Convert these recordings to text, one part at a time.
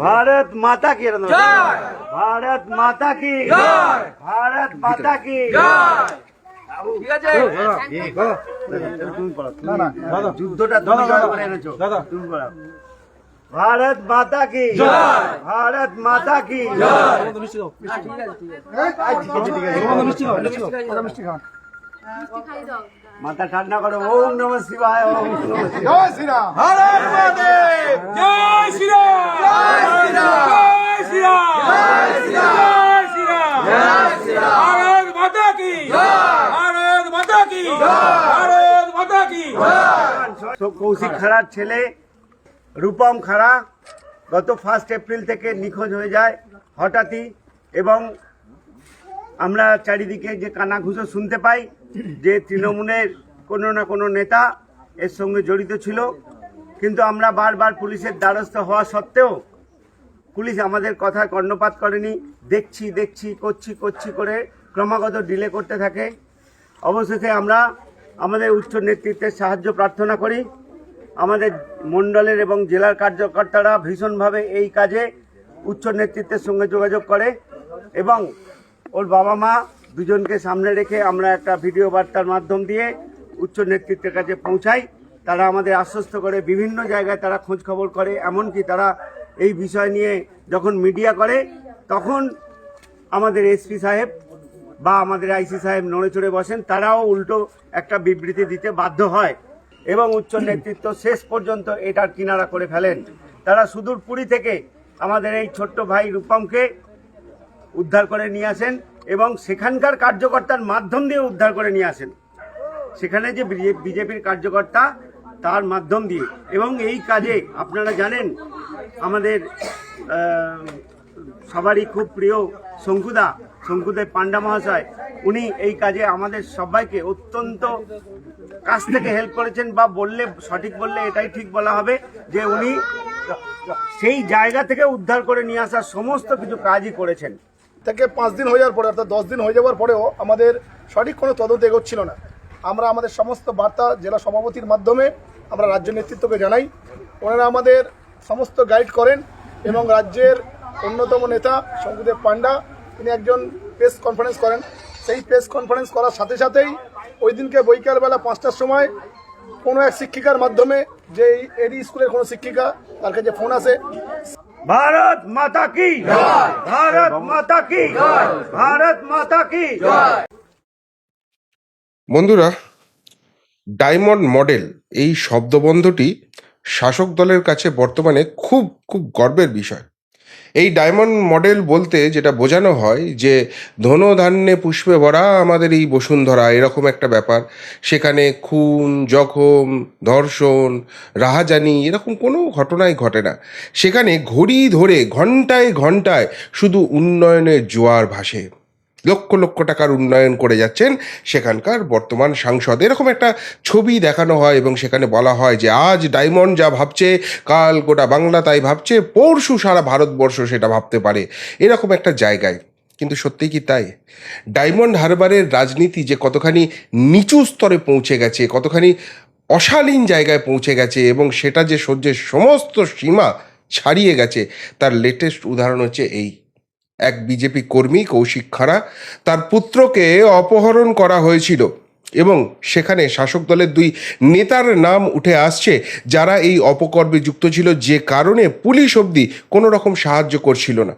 भारत माता की जय भारत माता की जय भारत माता की ঠিক আছে তুমি পড়াও। যুদ্ধটা তুমি জয় করে এনেছো তুমি পড়াও। ভারত মাতা কি জয় ভারত মাতা কি জয় ঠিক আছে ঠিক আছে মিষ্টি খান মিষ্টি খাই দাও মাথা ঠান্ডা করো ওম নম শিবায় ওম নমঃ শিবায়। জয় শ্রীরাম। জয় শ্রীরাম। জয় শ্রীরাম। জয় শ্রীরাম। জয় শ্রীরাম। জয় শ্রীরাম। ভারত মাতা কি? জয়। ভারত মাতা কি? জয়। ভারত মাতা কি? জয়। কৌশিক খাড়ার ছেলে রূপম খাড়া গত ফার্স্ট এপ্রিল থেকে নিখোঁজ হয়ে যায় হঠাৎই এবং আমরা চারিদিকে যে কানাঘুষো শুনতে পাই যে তৃণমূলের কোনো না কোনো নেতা এর সঙ্গে জড়িত ছিল, কিন্তু আমরা বারবার পুলিশের দ্বারস্থ হওয়া সত্ত্বেও পুলিশ আমাদের কথায় কর্ণপাত করেনি। দেখছি দেখছি, করছি করছি করে ক্রমাগত ডিলে করতে থাকে। অবশেষে আমরা আমাদের উচ্চ নেতৃত্বের সাহায্য প্রার্থনা করি। আমাদের মণ্ডলের এবং জেলার কার্যকর্তারা ভীষণভাবে এই কাজে উচ্চ নেতৃত্বের সঙ্গে যোগাযোগ করে এবং ওর বাবা মা দুজনকে সামনে রেখে আমরা একটা ভিডিও বার্তার মাধ্যম দিয়ে উচ্চ নেতৃত্বের কাছে পৌঁছাই। তারা আমাদের আশ্বস্ত করে, বিভিন্ন জায়গায় তারা খোঁজ খবর করে, এমনকি তারা এই বিষয় নিয়ে যখন মিডিয়া করে, তখন আমাদের এসপি সাহেব বা আমাদের আইসি সাহেব নড়ে চড়ে বসেন, তারাও উল্টো একটা বিবৃতি দিতে বাধ্য হয়। এবং উচ্চ নেতৃত্ব শেষ পর্যন্ত এটার কিনারা করে ফেলেন। তারা সুদূর পুরী থেকে আমাদের এই ছোট্ট ভাই রূপমকে উদ্ধার করে নিয়ে আসেন। এবং সেখানকার কার্যকর্তার মাধ্যম দিয়ে উদ্ধার করে নিয়ে আসেন। সেখানে যে বিজেপির কার্যকর্তা, তার মাধ্যম দিয়ে। এবং এই কাজে আপনারা জানেন, আমাদের সবারই খুব প্রিয় শঙ্কুদা শঙ্কুদেব পান্ডা মহাশয়। উনি এই কাজে আমাদের সবাইকে অত্যন্ত কাছ থেকে হেল্প করেছেন বা বললে, সঠিক বললে এটাই ঠিক বলা হবে যে উনি সেই জায়গা থেকে উদ্ধার করে নিয়ে আসার সমস্ত কিছু কাজই করেছেন। থেকে পাঁচ দিন হয়ে যাওয়ার পরে, অর্থাৎ দশ দিন হয়ে যাওয়ার পরেও আমাদের সঠিক কোনো তদন্ত এগোচ্ছিল না। আমরা আমাদের সমস্ত বার্তা জেলা সভাপতির মাধ্যমে আমরা রাজ্য নেতৃত্বকে জানাই। ওনারা আমাদের সমস্ত গাইড করেন এবং রাজ্যের অন্যতম নেতা শঙ্কুদেব পান্ডা তিনি একজন প্রেস কনফারেন্স করেন। সেই প্রেস কনফারেন্স করার সাথে সাথেই ওই দিনকে বৈকালবেলা পাঁচটার সময় কোনো এক শিক্ষিকার মাধ্যমে যে এডি স্কুলের কোনো শিক্ষিকা, তার কাছে ফোন আসে। भारत माता की भारत माता की भारत माता की বন্ধুরা ডায়মন্ড মডেল এই শব্দবন্ধটি শাসক দলের কাছে বর্তমানে খুব খুব গর্বের বিষয় এই ডায়মন্ড মডেল বলতে যেটা বোঝানো হয় যে ধনধান্যে পুষ্পে ভরা আমাদের এই বসুন্ধরা, এরকম একটা ব্যাপার। সেখানে খুন, জখম, ধর্ষণ, রাহাজানি এরকম কোনো ঘটনাই ঘটে না। সেখানে ঘড়ি ধরে ঘন্টায় ঘন্টায় শুধু উন্নয়নের জোয়ার ভাসে। লক্ষ লক্ষ টাকার উন্নয়ন করে যাচ্ছেন সেখানকার বর্তমান সাংসদ। এরকম একটা ছবি দেখানো হয় এবং সেখানে বলা হয় যে, আজ ডায়মন্ড যা ভাবছে, কাল গোটা বাংলা তাই ভাবছে, পরশু সারা ভারতবর্ষ সেটা ভাবতে পারে। এরকম একটা জায়গায়। কিন্তু সত্যিই কি তাই? ডায়মন্ড হারবারের রাজনীতি যে কতখানি নিচু স্তরে পৌঁছে গেছে, কতখানি অশালীন জায়গায় পৌঁছে গেছে এবং সেটা যে সহ্যের সমস্ত সীমা ছাড়িয়ে গেছে, তার লেটেস্ট উদাহরণ হচ্ছে এই। এক বিজেপি কর্মী, কৌশিক খাড়া, তার পুত্রকে অপহরণ করা হয়েছিল এবং সেখানে শাসক দলের দুই নেতার নাম উঠে আসছে, যারা এই অপকর্মে যুক্ত ছিল। যে কারণে পুলিশ অবধি কোনো রকম সাহায্য করছিল না।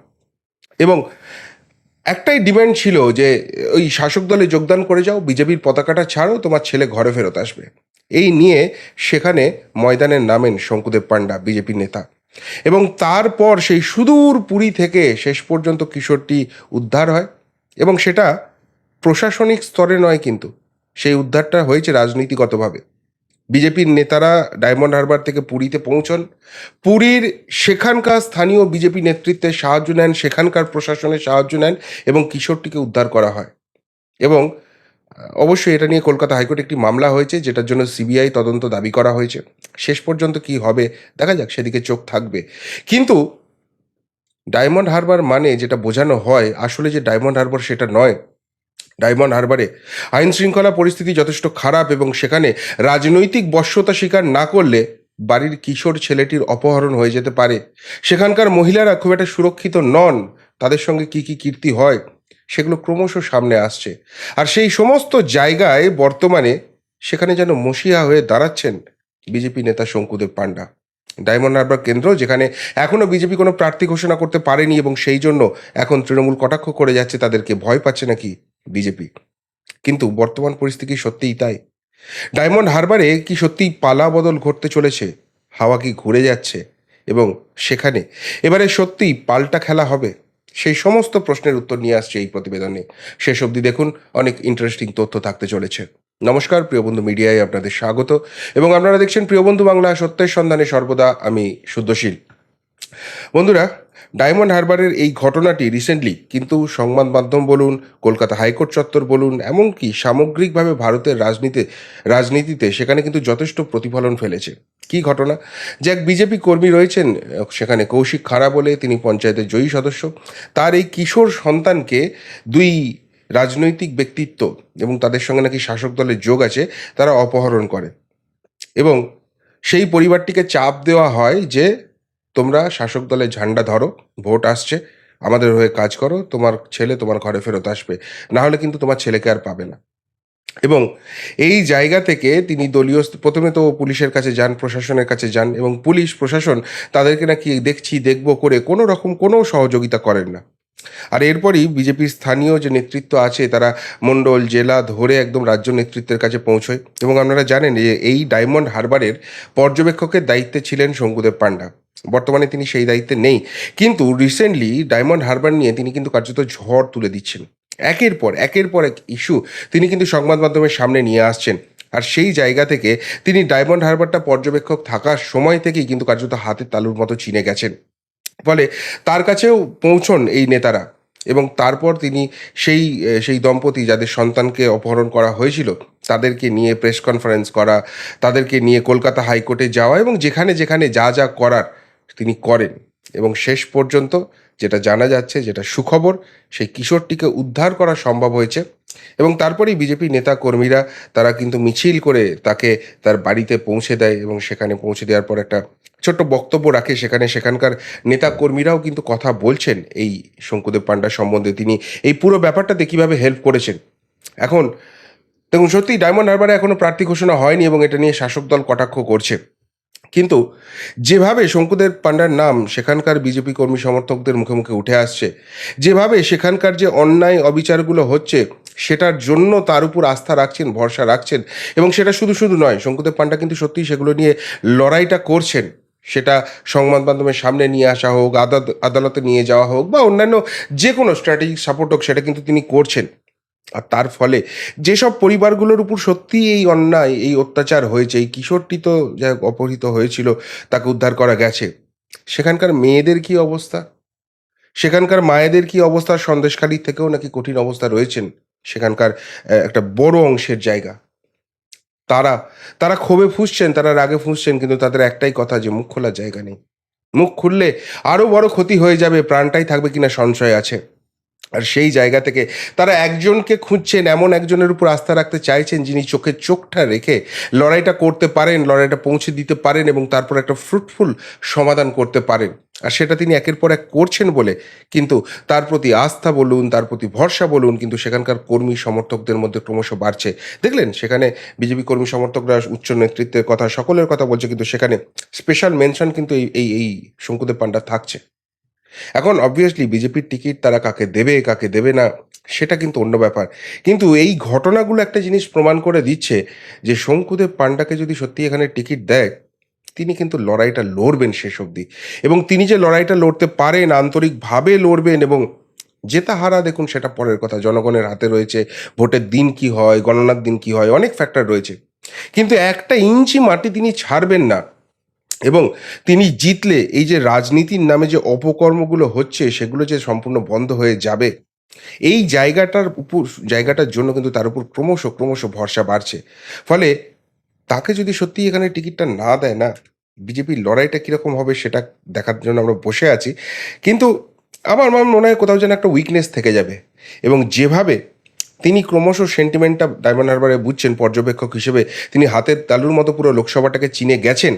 এবং একটাই ডিমান্ড ছিল যে, ওই শাসক দলে যোগদান করে যাও, বিজেপির পতাকাটা ছাড়ো, তোমার ছেলে ঘরে ফেরত আসবে। এই নিয়ে সেখানে ময়দানে নামেন শঙ্কুদেব পান্ডা বিজেপি নেতা। এবং তারপর সেই সুদূর পুরী থেকে শেষ পর্যন্ত কিশোরটি উদ্ধার হয় এবং সেটা প্রশাসনিক স্তরে নয় কিন্তু, সেই উদ্ধারটা হয়েছে রাজনীতিগতভাবে। বিজেপির নেতারা ডায়মন্ড হারবার থেকে পুরীতে পৌঁছন। পুরীর সেখানকার স্থানীয় বিজেপি নেতৃত্বে সাহায্য নেন, সেখানকার প্রশাসনের সাহায্য নেন এবং কিশোরটিকে উদ্ধার করা হয়। এবং অবশ্যই এটা নিয়ে কলকাতা হাইকোর্টে একটি মামলা হয়েছে, যেটার জন্য সিবিআই তদন্ত দাবি করা হয়েছে। শেষ পর্যন্ত কি হবে, দেখা যাক, সেদিকে চোখ থাকবে। কিন্তু ডায়মন্ড হারবার মানে যেটা বোঝানো হয়, আসলে যে ডায়মন্ড হারবার সেটা নয়। ডায়মন্ড হারবারে আইন শৃঙ্খলা পরিস্থিতি যথেষ্ট খারাপ এবং সেখানে রাজনৈতিক বশ্যতা স্বীকার না করলে বাড়ির কিশোর ছেলেটির অপহরণ হয়ে যেতে পারে। সেখানকার মহিলারা খুব একটা সুরক্ষিত নন। তাদের সঙ্গে কি কি কীর্তি হয়? সেগুলো ক্রমশ সামনে আসছে। আর সেই সমস্ত জায়গায় বর্তমানে সেখানে যেন মসিয়া হয়ে দাঁড়াচ্ছেন বিজেপি নেতা শঙ্কুদেব পান্ডা ডায়মন্ড হারবার কেন্দ্র, যেখানে এখনও বিজেপি কোনো প্রার্থী ঘোষণা করতে পারেনি এবং সেই জন্য এখন তৃণমূল কটাক্ষ করে যাচ্ছে, তাদেরকে ভয় পাচ্ছে নাকি বিজেপি? কিন্তু বর্তমান পরিস্থিতি সত্যিই তাই। ডায়মন্ড হারবারে কি সত্যিই পালা বদল ঘটতে চলেছে? হাওয়া কি ঘুরে যাচ্ছে? এবং সেখানে এবারে সত্যিই পাল্টা খেলা হবে? সেই সমস্ত প্রশ্নের উত্তর নিয়ে আসছে এই প্রতিবেদনে। শেষ অবধি দেখুন, অনেক ইন্টারেস্টিং তথ্য থাকতে চলেছে। নমস্কার, প্রিয় বন্ধু মিডিয়ায় আপনাদের স্বাগত। এবং আপনারা দেখছেন প্রিয় বন্ধু বাংলা সত্যের সন্ধানে সর্বদা আমি শুদ্ধশীল বন্ধুরা ডায়মন্ড হারবারের এই ঘটনাটি রিসেন্টলি কিন্তু সংবাদ মাধ্যম বলুন, কলকাতা হাইকোর্ট চত্বর বলুন, এমনকি সামগ্রিকভাবে ভারতের রাজনীতি, রাজনীতিতে সেখানে কিন্তু যথেষ্ট প্রতিফলন ফেলেছে। কি ঘটনা? যে এক বিজেপি কর্মী রয়েছেন, সেখানে কৌশিক খাড়া বলে তিনি পঞ্চায়েতের জয়ী সদস্য। তার এই কিশোর সন্তানকে দুই রাজনৈতিক ব্যক্তিত্ব এবং তাদের সঙ্গে নাকি শাসক দলের যোগ আছে, তারা অপহরণ করে। এবং সেই পরিবারটিকে চাপ দেওয়া হয় যে তোমরা শাসক দলের ঝান্ডা ধরো, ভোট আসছে, আমাদের হয়ে কাজ করো, তোমার ছেলে তোমার ঘরে ফেরত আসবে, না হলে কিন্তু তোমার ছেলেকে আর পাবে না। এবং এই জায়গা থেকে তিনি দলীয় প্রথমে তো পুলিশের কাছে যান, প্রশাসনের কাছে যান, এবং পুলিশ, প্রশাসন তাদেরকে নাকি দেখছি, দেখব করে কোনো রকম কোনো সহযোগিতা করেন না। আর এরপরই বিজেপির স্থানীয় যে নেতৃত্ব আছে, তারা মণ্ডল, জেলা ধরে একদম রাজ্য নেতৃত্বের কাছে পৌঁছয়। এবং আপনারা জানেন যে এই ডায়মন্ড হারবারের পর্যবেক্ষকের দায়িত্বে ছিলেন শঙ্কুদেব পান্ডা বর্তমানে তিনি সেই দায়িত্বে নেই। কিন্তু রিসেন্টলি ডায়মন্ড হারবার নিয়ে তিনি কিন্তু কার্যত ঝড় তুলে দিচ্ছেন। একের পর একের পর এক ইস্যু তিনি কিন্তু সংবাদ মাধ্যমের সামনে নিয়ে আসছেন। আর সেই জায়গা থেকে তিনি ডায়মন্ড হারবারটা পর্যবেক্ষক থাকার সময় থেকেই কিন্তু কার্যত হাতের তালুর মতো চিনে গেছেন। ফলে তার কাছেও পৌঁছন এই নেতারা এবং তারপর তিনি সেই সেই দম্পতি যাদের সন্তানকে অপহরণ করা হয়েছিল, তাদেরকে নিয়ে প্রেস কনফারেন্স করা, তাদেরকে নিয়ে কলকাতা হাইকোর্টে যাওয়া এবং যেখানে যেখানে যা যা করার তিনি করেন। এবং শেষ পর্যন্ত যেটা জানা যাচ্ছে, যেটা সুখবর, সেই কিশোরটিকে উদ্ধার করা সম্ভব হয়েছে। এবং তারপরেই বিজেপি নেতা কর্মীরা তারা কিন্তু মিছিল করে তাকে তার বাড়িতে পৌঁছে দেয় এবং সেখানে পৌঁছে দেওয়ার পর একটা ছোট্ট বক্তব্য রাখে। সেখানে সেখানকার নেতা কর্মীরাও কিন্তু কথা বলছেন এই শঙ্কুদেব পান্ডা সম্বন্ধে। তিনি এই পুরো ব্যাপারটাতে কীভাবে হেল্প করেছেন। এখন, দেখুন সত্যি ডায়মন্ড হারবারে এখনও প্রার্থী ঘোষণা হয়নি এবং এটা নিয়ে শাসক দল কটাক্ষ করছে। কিন্তু যেভাবে শঙ্কুদেব পান্ডার নাম সেখানকার বিজেপি কর্মী সমর্থকদের মুখে মুখে উঠে আসছে, যেভাবে সেখানকার যে অন্যায় অবিচারগুলো হচ্ছে, সেটার জন্য তার উপর আস্থা রাখছেন, ভরসা রাখছেন এবং সেটা শুধু শুধু নয়, শঙ্কুদেব পান্ডা কিন্তু সত্যিই সেগুলো নিয়ে লড়াইটা করছেন। সেটা সংবাদ মাধ্যমের সামনে নিয়ে আসা হোক আদালতে নিয়ে যাওয়া হোক বা অন্যান্য যে কোনো স্ট্র্যাটেজিক সাপোর্ট হোক, সেটা কিন্তু তিনি করছেন। আর তার ফলে যেসব পরিবারগুলোর উপর সত্যি এই অন্যায়, এই অত্যাচার হয়েছে, এই কিশোরটি তো যাই অপহৃত হয়েছিল, তাকে উদ্ধার করা গেছে, সেখানকার মেয়েদের কি অবস্থা? সেখানকার মায়েদের কি অবস্থা? সন্দেশখালী থেকেও নাকি কঠিন অবস্থা রয়েছেন সেখানকার একটা বড় অংশের জায়গা। তারা তারা ক্ষোভে ফুঁসছেন, তারা রাগে ফুঁসছেন, কিন্তু তাদের একটাই কথা যে মুখ খোলার জায়গা নেই। মুখ খুললে আরও বড় ক্ষতি হয়ে যাবে, প্রাণটাই থাকবে কিনা সংশয় আছে। আর সেই জায়গা থেকে তারা একজনকে খুঁজছেন, এমন একজনের উপর আস্থা রাখতে চাইছেন যিনি চোখে চোখটা রেখে লড়াইটা করতে পারেন, লড়াইটা পৌঁছে দিতে পারেন এবং তারপর একটা ফ্রুটফুল সমাধান করতে পারেন। আর সেটা তিনি একের পর এক করছেন বলে কিন্তু তার প্রতি আস্থা বলুন, তার প্রতি ভরসা বলুন, কিন্তু সেখানকার কর্মী সমর্থকদের মধ্যে ক্রমশ বাড়ছে। দেখলেন, সেখানে বিজেপি কর্মী সমর্থকরা উচ্চ নেতৃত্বের কথা, সকলের কথা বলছে, কিন্তু সেখানে স্পেশাল মেনশন কিন্তু এই এই শঙ্কুদেব পান্ডা থাকছে। এখন অবভিয়াসলি বিজেপির টিকিট তারা কাকে দেবে কাকে দেবে না, সেটা কিন্তু অন্য ব্যাপার। কিন্তু এই ঘটনাগুলো একটা জিনিস প্রমাণ করে দিচ্ছে যে শঙ্কুদেব পান্ডাকে যদি সত্যি এখানে টিকিট দেয়, তিনি কিন্তু লড়াইটা লড়বেন শেষ অবধি। এবং তিনি যে লড়াইটা লড়তে পারেন, আন্তরিকভাবে লড়বেন এবং জেতা হারা, দেখুন সেটা পরের কথা, জনগণের হাতে রয়েছে, ভোটের দিন কি হয়, গণনার দিন কি হয়, অনেক ফ্যাক্টর রয়েছে। কিন্তু একটা ইঞ্চি মাটি তিনি ছাড়বেন না। এবং তিনি জিতলে এই যে রাজনীতির নামে যে অপকর্মগুলো হচ্ছে, সেগুলো যে সম্পূর্ণ বন্ধ হয়ে যাবে, এই জায়গাটার উপর, জায়গাটার জন্য কিন্তু তার উপর ক্রমশ ক্রমশ ভরসা বাড়ছে। ফলে তাকে যদি সত্যি এখানে টিকিটটা না দেয় না, বিজেপির লড়াইটা কীরকম হবে সেটা দেখার জন্য আমরা বসে আছি। কিন্তু আমার আমার মনে হয় কোথাও যেন একটা উইকনেস থেকে যাবে এবং যেভাবে তিনি ক্রমশ সেন্টিমেন্টটা ডায়মন্ড হারবারে বুঝছেন, পর্যবেক্ষক হিসেবে তিনি হাতের তালুর মতো পুরো লোকসভাটাকে চিনে গেছেন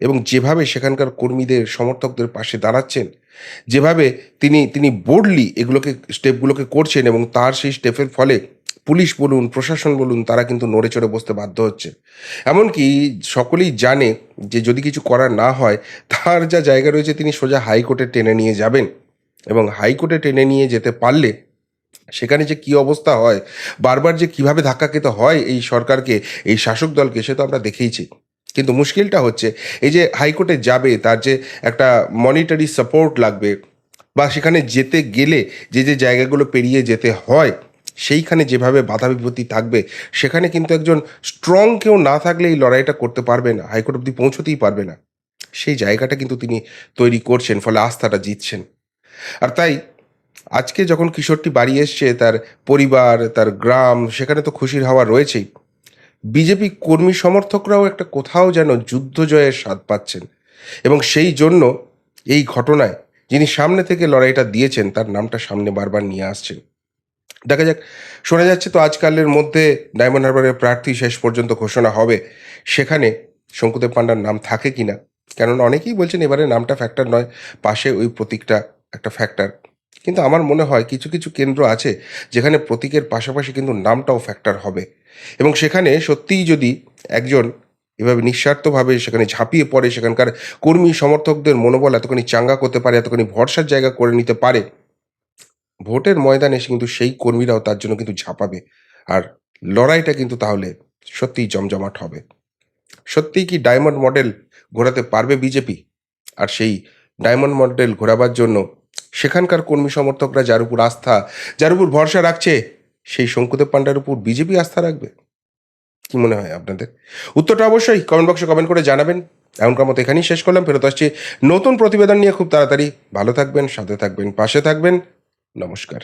এবং যেভাবে সেখানকার কর্মীদের, সমর্থকদের পাশে দাঁড়াচ্ছেন, যেভাবে তিনি তিনি বোর্ডলি এগুলোকে স্টেপগুলোকে করছেন এবং তার সেই স্টেপের ফলে পুলিশ বলুন, প্রশাসন বলুন, তারা কিন্তু নড়ে চড়ে বসতে বাধ্য হচ্ছে। এমনকি সকলেই জানে যে যদি কিছু করার না হয়, তার যা জায়গা রয়েছে তিনি সোজা হাইকোর্টে টেনে নিয়ে যাবেন এবং হাইকোর্টে টেনে নিয়ে যেতে পারলে সেখানে যে কি অবস্থা হয়, বারবার যে কীভাবে ধাক্কা খেতে হয় এই সরকারকে, এই শাসক দলকে, সে তো আমরা দেখেইছি। কিন্তু মুশকিলটা হচ্ছে, এই যে হাইকোর্টে যাবে, তার যে একটা মনিটারি সাপোর্ট লাগবে, বা সেখানে যেতে গেলে যে যে জায়গাগুলো পেরিয়ে যেতে হয়, সেইখানে যেভাবে বাধা বিপত্তি থাকবে, সেখানে কিন্তু একজন স্ট্রং কেউ না থাকলে এই লড়াইটা করতে পারবে না, হাইকোর্ট অব্দি পৌঁছতেই পারবে না। সেই জায়গাটা কিন্তু তিনি তৈরি করছেন, ফলে আস্থাটা জিতছেন। আর তাই, আজকে যখন কিশোরটি বাড়ি এসছে, তার পরিবার, তার গ্রাম, সেখানে তো খুশির হাওয়া রয়েছেই। বিজেপি কর্মী সমর্থকরাও একটা কোথাও যেন যুদ্ধ জয়ের স্বাদ পাচ্ছেন এবং সেই জন্য এই ঘটনায় যিনি সামনে থেকে লড়াইটা দিয়েছেন, তার নামটা সামনে বারবার নিয়ে আসছেন। দেখা যাক, শোনা যাচ্ছে তো আজকালের মধ্যে ডায়মন্ড হারবারের প্রার্থী শেষ পর্যন্ত ঘোষণা হবে। সেখানে শঙ্কুদেব পাণ্ডার নাম থাকে কি না কেননা অনেকেই বলছেন এবারে নামটা ফ্যাক্টর নয়, পাশে ওই প্রতীকটা একটা ফ্যাক্টর কিন্তু আমার মনে হয় কিছু কিছু কেন্দ্র আছে যেখানে প্রতীকের পাশাপাশি কিন্তু নামটাও ফ্যাক্টর হবে। এবং সেখানে সত্যিই যদি একজন এভাবে নিঃস্বার্থভাবে সেখানে ঝাঁপিয়ে পড়ে, সেখানকার কর্মী সমর্থকদের মনোবল এতখানি চাঙ্গা করতে পারে, এতখানি ভরসার জায়গা করে নিতে পারে, ভোটের ময়দানে এসে কিন্তু সেই কর্মীরাও তার জন্য কিন্তু ঝাঁপাবে। আর লড়াইটা কিন্তু তাহলে সত্যিই জমজমাট হবে। সত্যিই কি ডায়মন্ড মডেল ঘোরাতে পারবে বিজেপি? আর সেই ডায়মন্ড মডেল ঘোরাবার জন্য সেখানকার কর্মী সমর্থকরা যার উপর আস্থা, যার উপর ভরসা রাখছে সেই শঙ্কুদেব পাণ্ডার উপর বিজেপি আস্থা রাখবে? কি মনে হয় আপনাদের? উত্তরটা অবশ্যই কমেন্ট বক্সে কমেন্ট করে জানাবেন। এমনকার মতো এখানেই শেষ করলাম। ফেরত আসছি নতুন প্রতিবেদন নিয়ে খুব তাড়াতাড়ি। ভালো থাকবেন, সাথে থাকবেন, পাশে থাকবেন। নমস্কার।